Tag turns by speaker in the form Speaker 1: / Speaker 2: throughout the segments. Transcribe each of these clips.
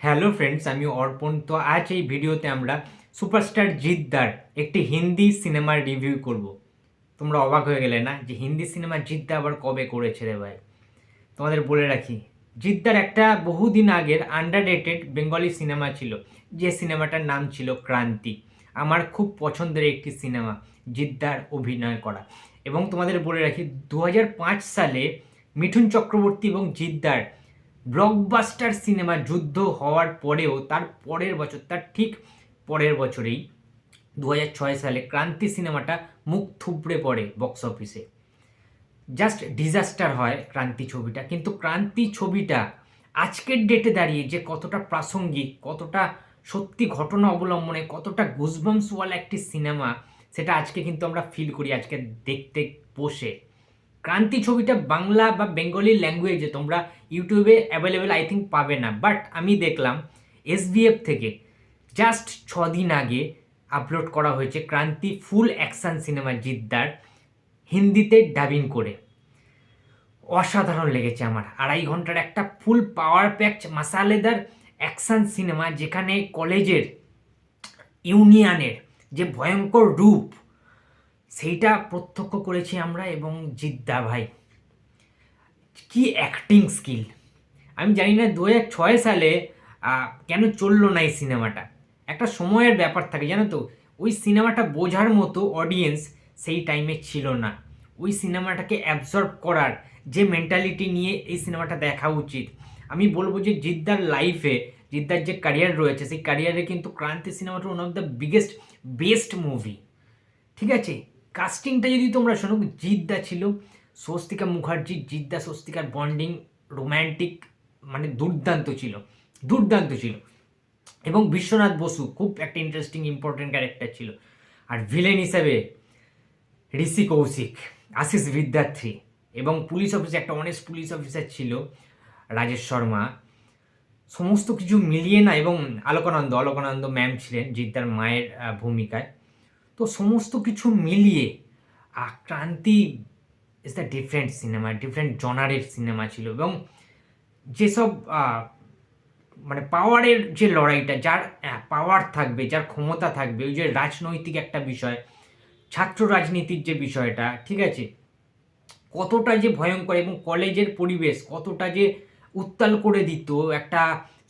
Speaker 1: Hello friends আমি অর্পণ তো আজ এই ভিডিওতে আমরা সুপারস্টার জিদ্দার একটি হিন্দি সিনেমার রিভিউ করব। তোমরা অবাক হয়ে গেলে না যে হিন্দি সিনেমা জিদ্দা আবার কবে করেছে রে ভাই? তোমাদের বলে রাখি জিদ্দার একটা বহুদিন আগের আন্ডার রেটেড বেঙ্গলি সিনেমা ছিল, যে সিনেমাটার নাম ছিল ক্রান্তি। আমার খুব পছন্দের একটি সিনেমা জিদ্দার অভিনয় করা। এবং তোমাদের বলে রাখি দু হাজার পাঁচ সালে মিঠুন চক্রবর্তী এবং জিদ্দার ব্লকবাস্টার সিনেমা যুদ্ধ হওয়ার পরেও তার পরের বছর, তার ঠিক পরের বছরেই দু হাজার ছয় সালে ক্রান্তি সিনেমাটা মুখ থুবড়ে পড়ে বক্স অফিসে। জাস্ট ডিজাস্টার হয় ক্রান্তি ছবিটা, কিন্তু ক্রান্তি ছবিটা আজকের ডেটে দাঁড়িয়ে যে কতটা প্রাসঙ্গিক, কতটা সত্যি ঘটনা অবলম্বনে, কতটা গুজবামসওয়ালা একটি সিনেমা, সেটা আজকে কিন্তু আমরা ফিল করি, আজকে দেখতে বসে। ক্রান্তি ছবিটা বাংলা বা বেঙ্গলি ল্যাঙ্গুয়েজে তোমরা ইউটিউবে অ্যাভেলেবেল আই থিঙ্ক পাবে না। বাট আমি দেখলাম এসবিএফ থেকে জাস্ট ছ দিন আগে আপলোড করা হয়েছে ক্রান্তি ফুল অ্যাকশন সিনেমা জিদ্দার হিন্দিতে ডাবিং করে। অসাধারণ লেগেছে আমার। আড়াই ঘণ্টার একটা ফুল পাওয়ার প্যাকড মাসালেদার অ্যাকশন সিনেমা যেখানে কলেজের ইউনিয়নের যে ভয়ঙ্কর রূপ সেইটা প্রত্যক্ষ করেছি আমরা এবং জিদ্দা ভাই। কি অ্যাক্টিং স্কিল আমি জানি না দু ছয় সালে কেন চলল না এই সিনেমাটা? একটা সময়ের ব্যাপার থাকে, জানো তো? ওই সিনেমাটা বোঝার মতো অডিয়েন্স সেই টাইমে ছিল না। ওই সিনেমাটাকে অ্যাবজর্ব করার যে মেন্টালিটি নিয়ে এই সিনেমাটা দেখা উচিত। আমি বলব যে জিদ্দার লাইফে জিদ্দার যে ক্যারিয়ার রয়েছে, সেই ক্যারিয়ারে কিন্তু ক্রান্তি সিনেমাটা one of the biggest best movie ঠিক আছে? কাস্টিংটা যদি তোমরা শোনো, জিদ্দা ছিল, স্বস্তিকা মুখার্জি, জিদ্দা, স্বস্তিকার বন্ডিং রোম্যান্টিক মানে দুর্দান্ত ছিল দুর্দান্ত ছিল। এবং বিশ্বনাথ বসু খুব একটা ইন্টারেস্টিং ইম্পর্টেন্ট ক্যারেক্টার ছিল। আর ভিলেন হিসাবে ঋষি কৌশিক, আশিস বিদ্যার্থী এবং পুলিশ অফিসার একটা অনেস্ট পুলিশ অফিসার ছিল, রাজেশ শর্মা। সমস্ত কিছু মিলিয়ে না, এবং আলোকানন্দ আলোকানন্দ ম্যাম ছিলেন, জিদ্দার মায়ের ভূমিকায়। তো সমস্ত কিছু মিলিয়ে আক্রান্তি Kranti is the different cinema different জনারের cinema ছিল এবং যেসব মানে পাওয়ারের যে লড়াইটা, যার পাওয়ার থাকবে, যার ক্ষমতা থাকবে, ওই যে রাজনৈতিক একটা বিষয়, ছাত্র রাজনীতির যে বিষয়টা, ঠিক আছে? কতটা যে ভয়ঙ্কর এবং কলেজের পরিবেশ কতটা যে উত্তাল করে দিত, একটা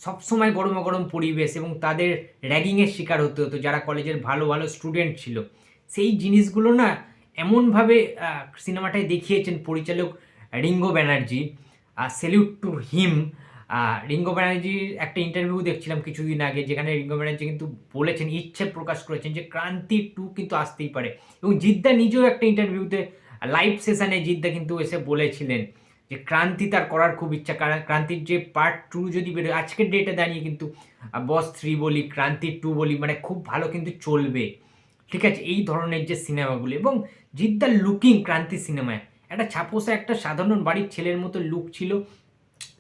Speaker 1: সবসময় গরম গরম পরিবেশ এবং তাদের র্যাগিংয়ের শিকার হতে হতো, যারা কলেজের ভালো ভালো স্টুডেন্ট ছিল। সেই জিনিসগুলো না এমনভাবে সিনেমাটায় দেখিয়েছেন পরিচালক Ringo Banerjee salute to him Ringo ব্যানার্জির একটা ইন্টারভিউ দেখছিলাম কিছুদিন আগে, যেখানে রিঙ্গো ব্যানার্জি কিন্তু বলেছেন, ইচ্ছে প্রকাশ করেছেন যে ক্রান্তি টু কিন্তু আসতেই পারে। এবং জিদ্দা নিজেও একটা ইন্টারভিউতে লাইভ সেশনে জিদ্দা কিন্তু এসে বলেছিলেন। যে ক্রান্তি তার করার খুব ইচ্ছা, কারণ ক্রান্তির যে পার্ট টু যদি বেরোয়, আজকের ডেটে দাঁড়িয়ে কিন্তু বস থ্রি বলি, ক্রান্তি টু বলি মানে খুব ভালো কিন্তু চলবে। ঠিক আছে? এই ধরনের যে সিনেমাগুলো, এবং জিদ্দার লুকিং ক্রান্তি সিনেমায়। একটা ছাপোসা একটা সাধারণ বাড়ির ছেলের মতো লুক ছিল।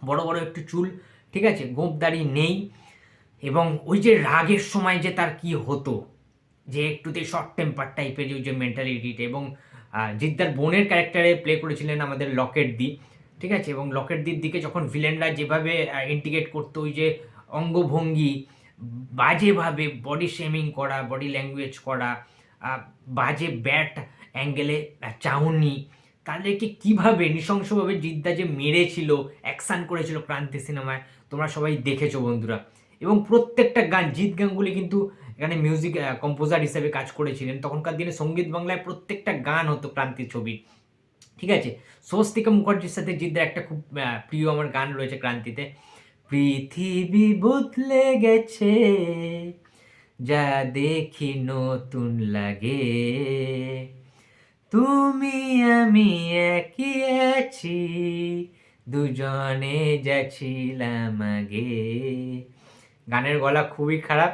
Speaker 1: বড় বড় একটু চুল, ঠিক আছে? গোঁপদাড়ি নেই। এবং ওই যে রাগের সময় যে তার কি হতো, যে একটুতে শর্ট টেম্পার টাইপের ওই যে মেন্টালিটিটা এবং জিদ্দার বোনের ক্যারেক্টারে প্লে করেছিলেন আমাদের লকেট দি। ঠিক আছে? এবং লকেট দির দিকে যখন ভিলেনরা যেভাবে ইন্টিগ্রেট করতো, ওই যে অঙ্গভঙ্গি, বাজেভাবে বডি শেমিং করা বডি ল্যাঙ্গুয়েজ করা বাজে ব্যাট অ্যাঙ্গেলে চাউনি, তাদেরকে কীভাবে নৃশংসভাবে জিদ্দা যে মেরেছিল অ্যাকশান করেছিল ক্রান্তি সিনেমায়, তোমরা সবাই দেখেছ বন্ধুরা। এবং প্রত্যেকটা গান, জিৎ গানগুলি কিন্তু এখানে মিউজিক কম্পোজার হিসেবে কাজ করেছিলেন। তখনকার দিনে সংগীত বাংলায় প্রত্যেকটা গান হতো ক্রান্তি ছবির ঠিক আছে? স্বস্তিকা মুখার্জির সাথে জিদ্দার একটা খুব প্রিয় আমার গান রয়েছে ক্রান্তিতে। পৃথিবী বদলে গেছে, যা দেখি নতুন লাগে। তুমি, আমি একই আছি, দুজনে যাচ্ছিলাম আগে। গানের গলা খুবই খারাপ।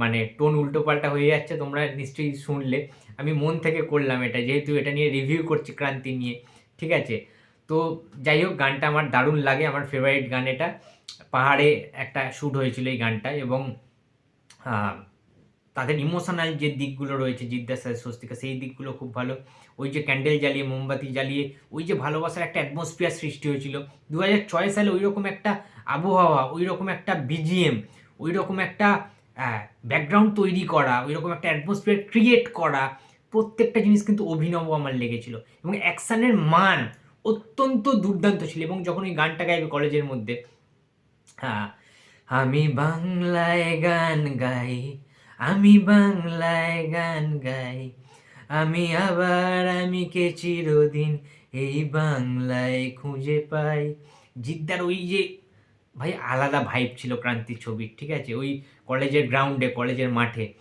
Speaker 1: মানে টোন উল্টো পাল্টা হয়ে যাচ্ছে, তোমরা নিশ্চয়ই শুনলে। আমি মন থেকে করলাম এটা, যেহেতু এটা নিয়ে রিভিউ করছি ক্রান্তি নিয়ে, ঠিক আছে? তো যাই হোক, গানটা আমার দারুণ লাগে, আমার ফেভারিট গান এটা। পাহাড়ে একটা শ্যুট হয়েছিল এই গানটা এবং তাদের ইমোশনাল যে দিকগুলো রয়েছে জিদ্দার সাথে স্বস্তিকা, সেই দিকগুলো খুব ভালো। ওই যে ক্যান্ডেল জ্বালিয়ে, মোমবাতি জ্বালিয়ে, ওই যে ভালোবাসার একটা অ্যাটমসফিয়ার সৃষ্টি হয়েছিল। দু হাজার ছয় সালে ওই রকম একটা আবহাওয়া ওই রকম একটা বিজিএম ওই রকম একটা ব্যাকগ্রাউন্ড তৈরি করা ওই রকম একটা অ্যাটমসফিয়ার ক্রিয়েট করা, প্রত্যেকটা জিনিস কিন্তু অভিনব আমার লেগেছিল। এবং অ্যাকশানের মান অত্যন্ত দুর্দান্ত ছিল। এবং যখন ওই গানটা গাইবে কলেজের মধ্যে হ্যাঁ আমি বাংলায় গান গাই, আমি বাংলায় গান গাই, আমি আবার, আমি কে চিরদিন এই বাংলায় খুঁজে পাই। জিদ্দার ওই যে ভাই, আলাদা ভাইব ছিল ক্রান্তির ছবির, ঠিক আছে? ওই কলেজের গ্রাউন্ডে কলেজের মাঠে।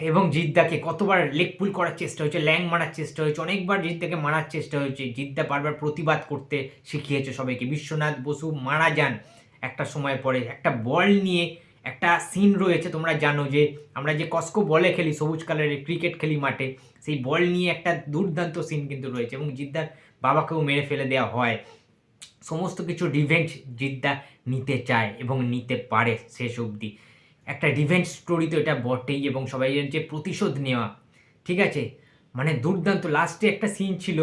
Speaker 1: এবং জিদ্দাকে কতবার লেগ পুল করার চেষ্টা হয়েছে, ল্যাং মারার চেষ্টা হয়েছে, অনেকবার জিদ্দাকে মারার চেষ্টা হয়েছে। জিদ্দা বারবার প্রতিবাদ করতে শিখিয়েছে সবাইকে। বিশ্বনাথ বসু মারা যান একটা সময় পরে। একটা বল নিয়ে একটা সিন রয়েছে, তোমরা জানো যে, আমরা যে কস্কো বলে খেলি, সবুজ কালারের ক্রিকেট খেলি মাঠে, সেই বল নিয়ে একটা দুর্দান্ত সিন কিন্তু রয়েছে। এবং জিদ্দার বাবাকেও মেরে ফেলে দেওয়া হয়। সমস্ত কিছু রিভেঞ্জ জিদ্দা নিতে চায় এবং নিতে পারে শেষ অবধি। একটা রিভেঞ্জ স্টোরি তো এটা বটেই এবং সবাই যে প্রতিশোধ নেওয়া, ঠিক আছে? মানে দুর্দান্ত। লাস্টে একটা সিন ছিল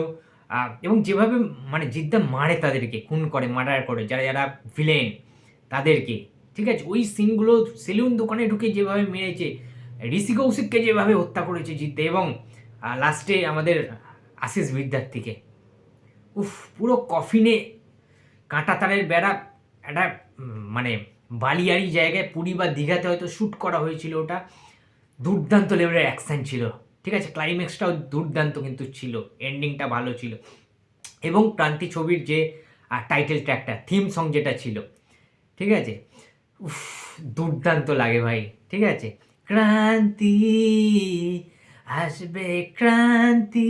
Speaker 1: এবং যেভাবে মানে জিদ্দা মারে তাদেরকে, খুন করে মার্ডার করে, যারা যারা ভিলেন তাদেরকে, ঠিক আছে? ওই সিনগুলো সেলুন দোকানে ঢুকে যেভাবে মেরেছে, ঋষি কৌশিককে যেভাবে হত্যা করেছে জিদ্দা এবং লাস্টে আমাদের আশিস বিদ্যার্থীকে। উফ, পুরো কফিনে কাঁটা তারের বেড়া একটা মানে বালিয়ারি জায়গায় পুরী বা দীঘাতে হয়তো শ্যুট করা হয়েছিল ওটা। দুর্দান্ত লেভেলের অ্যাকশন ছিল। ঠিক আছে? ক্লাইম্যাক্সটাও দুর্দান্ত কিন্তু ছিল। এন্ডিংটা ভালো ছিল। এবং ক্রান্তি ছবির যে টাইটেল ট্র্যাকটা থিম সং যেটা ছিল। ঠিক আছে? উফ, দুর্দান্ত লাগে ভাই। ঠিক আছে? ক্রান্তি, আসবে ক্রান্তি।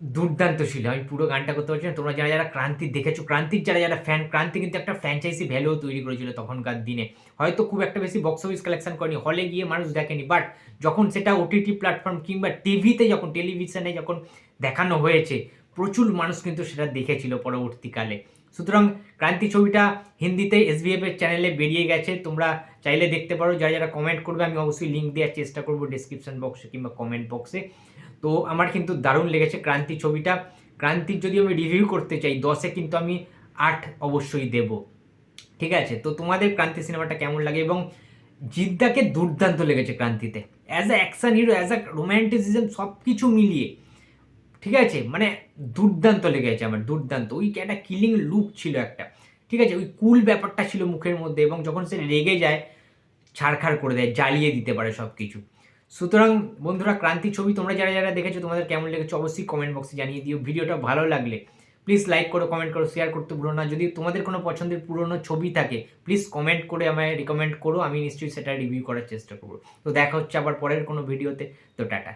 Speaker 1: দুর্দান্ত ছিল। আমি পুরো গানটা করতে পারছি না। তোমরা যারা যারা ক্রান্তি দেখেছ, ক্রান্তির যারা যারা ফ্যান ক্রান্তি কিন্তু একটা ফ্র্যাঞ্চাইজি ভ্যালুও তৈরি করেছিল তখনকার দিনে। হয়তো খুব একটা বেশি বক্স অফিস কালেকশন করেনি হলে গিয়ে মানুষ দেখেনি বাট যখন সেটা ওটিটি প্ল্যাটফর্ম কিংবা টিভিতে যখন টেলিভিশনে যখন দেখানো হয়েছে, প্রচুর মানুষ কিন্তু সেটা দেখেছিল পরবর্তীকালে। সুতরাং ক্রান্তি ছবিটা হিন্দিতে এসবিএফ এর চ্যানেলে বেরিয়ে গেছে। তোমরা চাইলে দেখতে পারো। যারা যারা কমেন্ট করবে, আমি অবশ্যই লিঙ্ক দেওয়ার চেষ্টা করব ডিসক্রিপশন বক্সে কিংবা কমেন্ট বক্সে তো আমার কিন্তু দারুণ লেগেছে ক্রান্তি ছবিটা। ক্রান্তির যদি আমি রিভিউ করতে চাই, দশে কিন্তু আমি আট অবশ্যই দেব। ঠিক আছে? তো তোমাদের ক্রান্তি সিনেমাটা কেমন লাগে? এবং জিদ্দাকে দুর্দান্ত লেগেছে ক্রান্তিতে। As a action hero as a romanticism সব কিছু মিলিয়ে। ঠিক আছে? মানে দুর্দান্ত লেগেছে আমার, দুর্দান্ত। ওই একটা কিলিং লুক ছিল একটা। ঠিক আছে? ওই কুল ব্যাপারটা ছিল মুখের মধ্যে এবং যখন সে রেগে যায়, ছাড়খাড় করে দেয়, জ্বালিয়ে দিতে পারে সব কিছু সুতরাং বন্ধুরা, ক্রান্তি ছবি তোমরা যারা যারা দেখেছ, তোমাদের কেমন লেগেছে অবশ্যই কমেন্ট বক্সে জানিয়ে দিও। ভিডিওটা ভালো লাগলে প্লিজ লাইক করো কমেন্ট করো শেয়ার করতে ভুলো না। যদি তোমাদের কোনো পছন্দের পুরনো ছবি থাকে প্লিজ কমেন্ট করে আমায় রিকমেন্ড করো, আমি নিশ্চয়ই সেটা রিভিউ করার চেষ্টা করব। তো দেখা হচ্ছে আবার পরের কোনো ভিডিওতে তো টাটা।